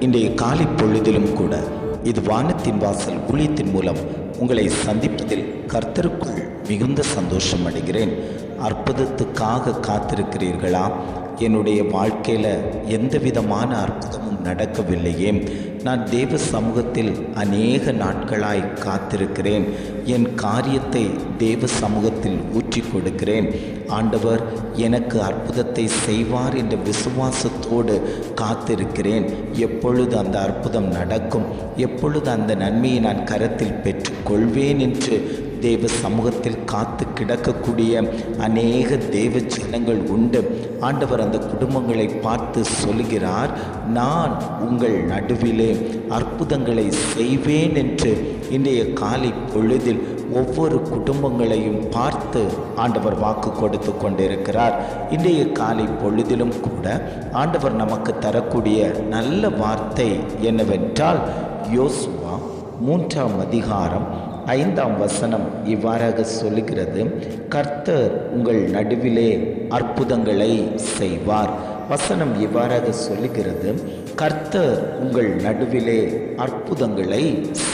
இன்றைய காலை பொழுதிலும் கூட இது வானத்தின் வாசல் ஊழியத்தின் மூலம் உங்களை சந்திப்பதில் கர்த்தருக்குள் மிகுந்த சந்தோஷம் அடைகிறேன். அற்புதத்துக்காக காத்திருக்கிறீர்களா? என்னுடைய வாழ்க்கையில் எந்த விதமான அற்புதமும் நடக்கவில்லையே. நான் தேவ சமூகத்தில் அநேக நாட்களாய் காத்திருக்கிறேன். என் காரியத்தை தேவ சமூகத்தில் ஊற்றி கொடுக்கிறேன். ஆண்டவர் எனக்கு அற்புதத்தை செய்வார் என்ற விசுவாசத்தோடு காத்திருக்கிறேன். எப்பொழுது அந்த அற்புதம் நடக்கும்? எப்பொழுது அந்த நன்மையை நான் கரத்தில் பெற்றுக்கொள்வேன் என்று தேவ சமூகத்தில் காத்து கிடக்கக்கூடிய அநேக தேவ ஜனங்கள் உண்டு. ஆண்டவர் அந்த குடும்பங்களை பார்த்து சொல்கிறார் நான் உங்கள் நடுவிலே அற்புதங்களை செய்வேன் என்று இன்றைய காலை பொழுதில் ஒவ்வொரு குடும்பங்களையும் பார்த்து ஆண்டவர் வாக்கு கொடுத்து கொண்டிருக்கிறார். இன்றைய காலை பொழுதிலும் கூட ஆண்டவர் நமக்கு தரக்கூடிய நல்ல வார்த்தை என்னவென்றால் யோசுவா மூன்றாம் அதிகாரம் ஐந்தாம் வசனம் இவ்வாறாக சொல்லுகிறது கர்த்தர் உங்கள் நடுவிலே அற்புதங்களை செய்வார். வசனம் இவ்வாறாக சொல்லுகிறது கர்த்தர் உங்கள் நடுவிலே அற்புதங்களை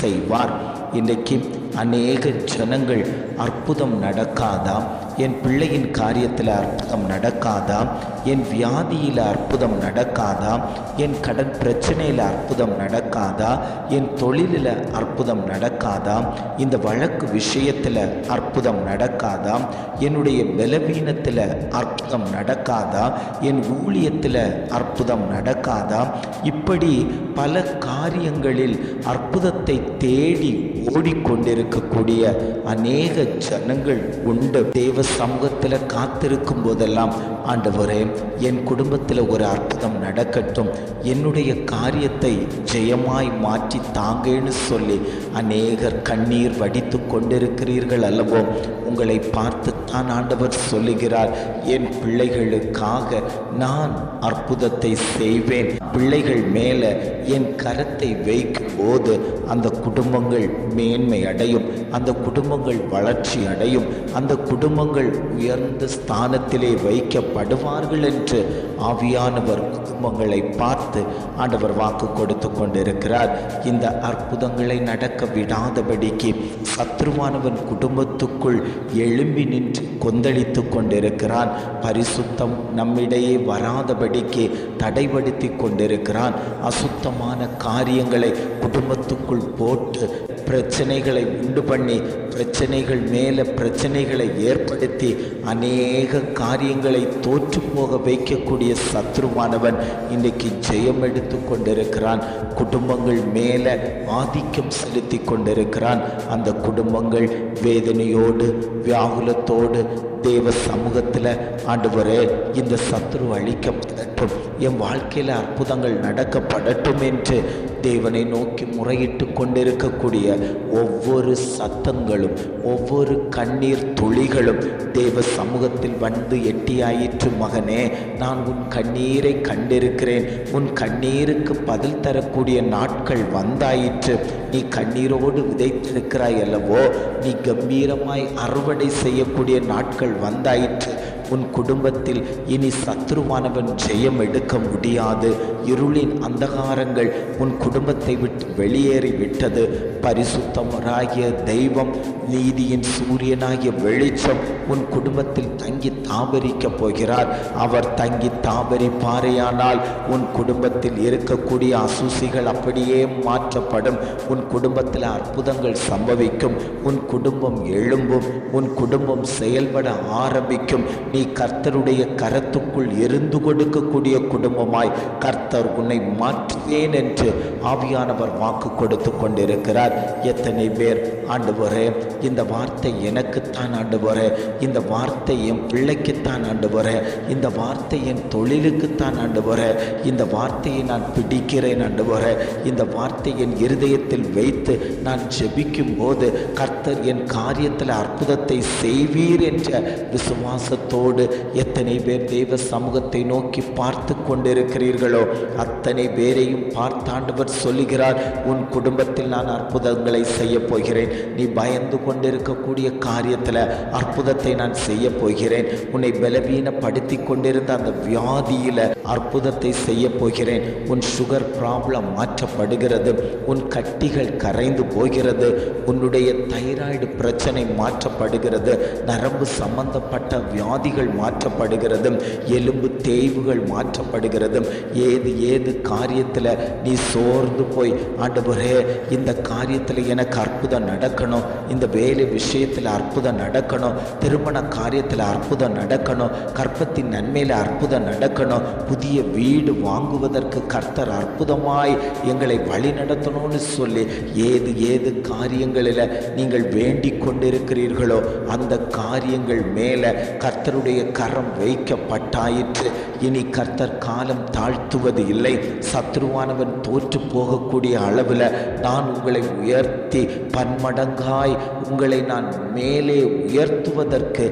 செய்வார். இன்றைக்கு அநேக ஜனங்கள் அற்புதம் நடக்காதா? என் பிள்ளையின் காரியத்தில் அற்புதம் நடக்காதா? என் வியாதியில் அற்புதம் நடக்காதா? என் கடன் பிரச்சனையில் அற்புதம் நடக்காதா? என் தொழிலில் அற்புதம் நடக்காதா? இந்த வழக்கு விஷயத்தில் அற்புதம் நடக்காதா? என்னுடைய பலவீனத்தில் அற்புதம் நடக்காதா? என் ஊழியத்தில் அற்புதம் நடக்காதா? இப்படி பல காரியங்களில் அற்புதத்தை தேடி ஓடிக்கொண்டிருக்கக்கூடிய அநேக ஜனங்கள் உண்டு. தேவ சமூகத்தில் காத்திருக்கும் போதெல்லாம் ஆண்டவரே என் குடும்பத்தில் ஒரு அற்புதம் நடக்கட்டும். என்னுடைய காரியத்தை ஜெயமாய் மாற்றி தாங்கன்னு சொல்லி அநேகர் கண்ணீர் வடித்து கொண்டிருக்கிறீர்கள் அல்லவோ உங்களை பார்த்து தான் ஆண்டவர் சொல்லுகிறார் என் பிள்ளைகளுக்காக நான் அற்புதத்தை செய்வேன். பிள்ளைகள் மேலே என் கரத்தை வைக்கும் போது அந்த குடும்பங்கள் மேன்மை அடையும். அந்த குடும்பங்கள் வளர்ச்சி அடையும். அந்த குடும்பங்கள் உயர்ந்த ஸ்தானத்திலே வைக்கப்படுவார்கள் என்று ஆவியானவர் குடும்பங்களை பார்த்து ஆண்டவர் வாக்கு கொடுத்து கொண்டிருக்கிறார். இந்த அற்புதங்களை நடக்க விடாதபடிக்கு சத்ருவானவன் குடும்பத்துக்குள் எழும்பி நின்று கொந்தளித்து கொண்டிருக்கிறான். பரிசுத்தம் நம்மிடையே வராதபடிக்கு தடைபடுத்தி கொண்டிருக்கிறான். அசுத்தமான காரியங்களை குடும்பத்துக்குள் போட்டு பிரச்சனைகளை உண்டு பண்ணி பிரச்சனைகள் மேலே பிரச்சனைகளை ஏற்படுத்தி அநேக காரியங்களை தோற்று போக வைக்கக்கூடிய சத்ருவானவன் இன்றைக்கு ஜெயம் எடுத்து கொண்டிருக்கிறான். குடும்பங்கள் மேலே ஆதிக்கம் செலுத்தி கொண்டிருக்கிறான். அந்த குடும்பங்கள் வேதனையோடு வியாகுலத்தோடு தேவ சமூகத்தில் ஆண்டவரே இந்த சத்ரு அழிக்கப்படட்டும். என் வாழ்க்கையில் அற்புதங்கள் நடக்கப்படட்டும் என்று தேவனை நோக்கி முறையிட்டு கொண்டிருக்கக்கூடிய ஒவ்வொரு சத்தங்களும் ஒவ்வொரு கண்ணீர் துளிகளும் தேவ சமூகத்தில் வந்து எட்டியாயிற்று மகனே நான் உன் கண்ணீரை கண்டிருக்கிறேன். உன் கண்ணீருக்கு பதில் தரக்கூடிய நாட்கள் வந்தாயிற்று. நீ கண்ணீரோடு விதைத்திருக்கிறாய் அல்லவோ? நீ கம்பீரமாய் அறுவடை செய்யக்கூடிய நாட்கள் வந்தாயிற்று. உன் குடும்பத்தில் இனி சத்ருவானவன் ஜெயம் எடுக்க முடியாது. இருளின் அந்தகாரங்கள் உன் குடும்பத்தை விட்டு வெளியேறி விட்டது பரிசுத்தமராகிய தெய்வம் நீதியின் சூரியனாகிய வெளிச்சம் உன் குடும்பத்தில் தங்கி தாமரிக்கப் போகிறார். அவர் தங்கி தாபரிப்பாரையானால் உன் குடும்பத்தில் இருக்கக்கூடிய அசூசிகள் அப்படியே மாற்றப்படும். உன் குடும்பத்தில் அற்புதங்கள் சம்பவிக்கும். உன் குடும்பம் எழும்பும். உன் குடும்பம் செயல்பட ஆரம்பிக்கும். நீ கர்த்தருடைய கரத்துக்குள் இருந்து கொடுக்கக்கூடிய குடும்பமாய் கர்த்தர் உன்னை மாற்றுவேன் என்று ஆவியானவர் வாக்கு கொடுத்து கொண்டிருக்கிறார். எத்தனை பேர் ஆண்டவரே இந்த வார்த்தை எனக்குத்தான் ஆண்டவரே இந்த வார்த்தை என் பிள்ளைக்குத்தான் ஆண்டவரே இந்த வார்த்தை என் தொழிலுக்குத்தான் ஆண்டவரே இந்த வார்த்தையை நான் பிடிக்கிறேன் ஆண்டவரே இந்த வார்த்தை என் இருதயத்தில் வைத்து நான் ஜெபிக்கும் போது கர்த்தர் என் காரியத்தில் அற்புதத்தை செய்வீர் என்ற விசுவாசத்தோடு எத்தனை பேர் தெய்வ சமூகத்தை நோக்கி பார்த்து கொண்டிருக்கிறீர்களோ அத்தனை பேரையும் பார்த்தாண்டவர் சொல்லுகிறார் உன் குடும்பத்தில் நான் அற்புதம் அற்புதங்களை செய்ய போகிறேன். நீ பயந்து கொண்டிருக்கக்கூடிய காரியத்தில் அற்புதத்தை நான் செய்ய போகிறேன். உன்னை பலவீனப்படுத்தி கொண்டிருந்த அந்த வியாதியில் அற்புதத்தை செய்ய போகிறேன். உன் சுகர் ப்ராப்ளம் மாற்றப்படுகிறது. உன் கட்டிகள் கரைந்து போகிறது. உன்னுடைய தைராய்டு பிரச்சனை மாற்றப்படுகிறது. நரம்பு சம்பந்தப்பட்ட வியாதிகள் மாற்றப்படுகிறது. எலும்பு தேய்வுகள் மாற்றப்படுகிறது. ஏது ஏது காரியத்தில் நீ சோர்ந்து போய் ஆண்டவரே இந்த காரியத்தில் எனக்கு அற்புதம் நடக்கணும். இந்த வேலை விஷயத்தில் அற்புதம் நடக்கணும். திருமண காரியத்தில் அற்புதம் நடக்கணும். கற்பத்தின் நன்மையில் அற்புதம் நடக்கணும். புதிய வீடு வாங்குவதற்கு கர்த்தர் அற்புதமாய் எங்களை வழி நடத்தணும்னு சொல்லி ஏது ஏது காரியங்களில் நீங்கள் வேண்டி கொண்டிருக்கிறீர்களோ அந்த காரியங்கள் மேலே கர்த்தருடைய கரம் வைக்கப்பட்டாயிற்று. இனி கர்த்தர் காலம் தாழ்த்துவது இல்லை. சத்ருவானவன் தோற்று போகக்கூடிய அளவில் நான் உங்களை உயர்த்தி பன்மடங்காய் உங்களை நான் மேலே உயர்த்துவதற்கு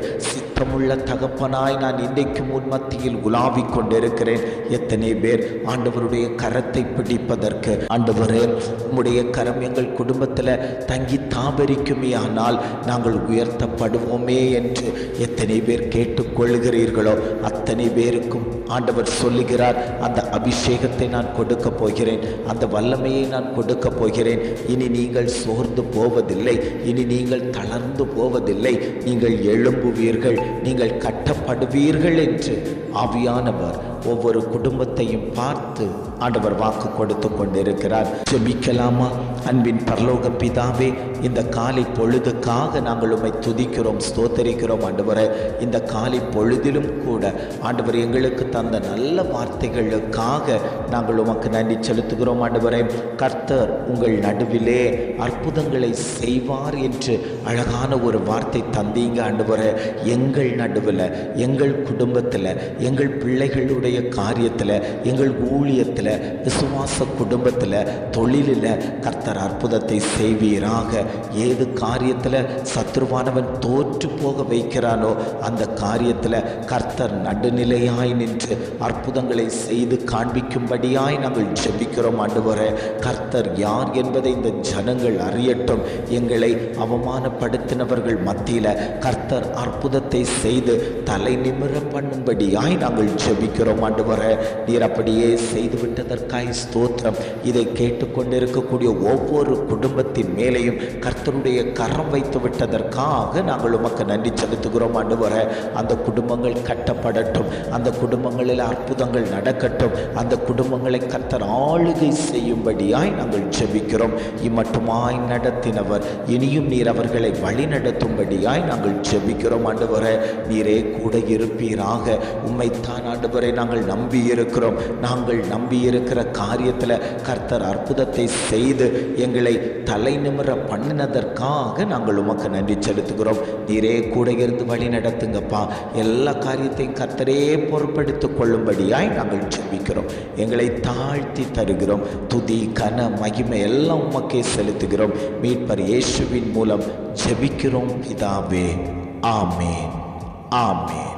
சுத்தமுள்ள தகப்பனாய் நான் இன்றைக்கும் முன் மத்தியில் உலாவிக் கொண்டிருக்கிறேன். எத்தனை பேர் ஆண்டவருடைய கரத்தை பிடிப்பதற்கு? ஆண்டவரே உம்முடைய கரம் எங்கள் குடும்பத்தில் தங்கி தாபரிக்குமே ஆனால் நாங்கள் உயர்த்தப்படுவோமே என்று எத்தனை பேர் கேட்டுக்கொள்கிறீர்களோ அத்தனை பேருக்கும் ஆண்டவர் சொல்லுகிறார் அந்த அபிஷேகத்தை நான் கொடுக்க போகிறேன் அந்த வல்லமையை நான் கொடுக்க போகிறேன். இனி நீங்கள் சோர்ந்து போவதில்லை இனி நீங்கள் தளர்ந்து போவதில்லை நீங்கள் எழும்புவீர்கள். நீங்கள் கட்டப்படுவீர்கள் என்று ஆவியானவர் ஒவ்வொரு குடும்பத்தையும் பார்த்து ஆண்டவர் வாக்கு கொடுத்து கொண்டிருக்கிறார். ஜெபிக்கலாமா? அன்பின் பரலோக பிதாவே இந்த காலை பொழுதுக்காக நாங்கள் உம்மை துதிக்கிறோம் ஸ்தோத்தரிக்கிறோம் ஆண்டவரை. இந்த காலை பொழுதிலும் கூட ஆண்டவர் எங்களுக்கு தந்த நல்ல வார்த்தைகளுக்காக நாங்கள் உமக்கு நன்றி செலுத்துகிறோம் ஆண்டவரே. கர்த்தர் உங்கள் நடுவிலே அற்புதங்களை செய்வார் என்று அழகான ஒரு வார்த்தை தந்தீங்க ஆண்டவரை. எங்கள் நடுவில் எங்கள் குடும்பத்தில் எங்கள் பிள்ளைகளுடைய காரியத்தில் எங்கள் ஊழியத்தில் விசுவாச குடும்பத்தில் தொழிலில் கர்த்தர் அற்புதத்தை செய்வீராக. ஏது காரியத்தில்? சத்ருவானவன் தோற்று போக வைக்கிறானோ அந்த காரியத்தில் கர்த்தர் நடுநிலையாய் நின்று அற்புதங்களை செய்து காண்பிக்கும்படியாய் நாங்கள் ஜெபிக்கிறோம் ஆண்டவரே. கர்த்தர் யார் என்பதை இந்த ஜனங்கள் அறியட்டும். எங்களை அவமானப்படுத்தினவர்கள் மத்தியில் கர்த்தர் அற்புதத்தை செய்து தலை நிமிர பண்ணும்படியாய் நாங்கள் ஜெபிக்கிறோம் ஆண்டவரே. நீர் அப்படியே செய்து விட்டதற்காய் ஸ்தோத்திரம். இதை கேட்டுக்கொண்டிருக்கக்கூடிய ஒவ்வொரு குடும்பத்தின் மேலேயும் கர்த்தருடைய கரம் வைத்து விட்டதற்காக நாங்கள் உமக்கு நன்றி செலுத்துகிறோம் ஆண்டவரே. அந்த குடும்பங்கள் கட்டப்படட்டும். அந்த குடும்பங்களில் அற்புதங்கள் நடக்கட்டும். அந்த குடும்பங்களை கர்த்தர் ஆளுகை செய்யும்படியாய் நாங்கள் ஜெபிக்கிறோம். இம்மட்டுமாய் நடத்தினவர் இனியும் நீர் அவர்களை வழி நடத்தும்படியாய் நாங்கள் ஜெபிக்கிறோம் ஆண்டவரே. நீரே கூட இருப்பீராக. உம்மைத்தான் ஆண்டவரை நாங்கள் நம்பி இருக்கிறோம் நாங்கள் நம்பி இருக்கிற காரியத்தில் கர்த்தர் அற்புதத்தை செய்து எங்களை தலை நிமிர பண்ணினதற்காக நாங்கள் உமக்கு நன்றி செலுத்துகிறோம். நீரே கூட இருந்து வழி நடத்துங்கப்பா. எல்லா காரியத்தையும் கர்த்தரே பொறுப்படுத்திக் கொள்ளும்படியாய் நாங்கள் ஜெபிக்கிறோம். எங்களை தாழ்த்தி தருகிறோம். துதி கன மகிமை எல்லாம் உமக்கே செலுத்துகிறோம். மீட்பர் இயேசுவின் மூலம் ஜெபிக்கிறோம் பிதாவே. ஆமேன். ஆமேன்.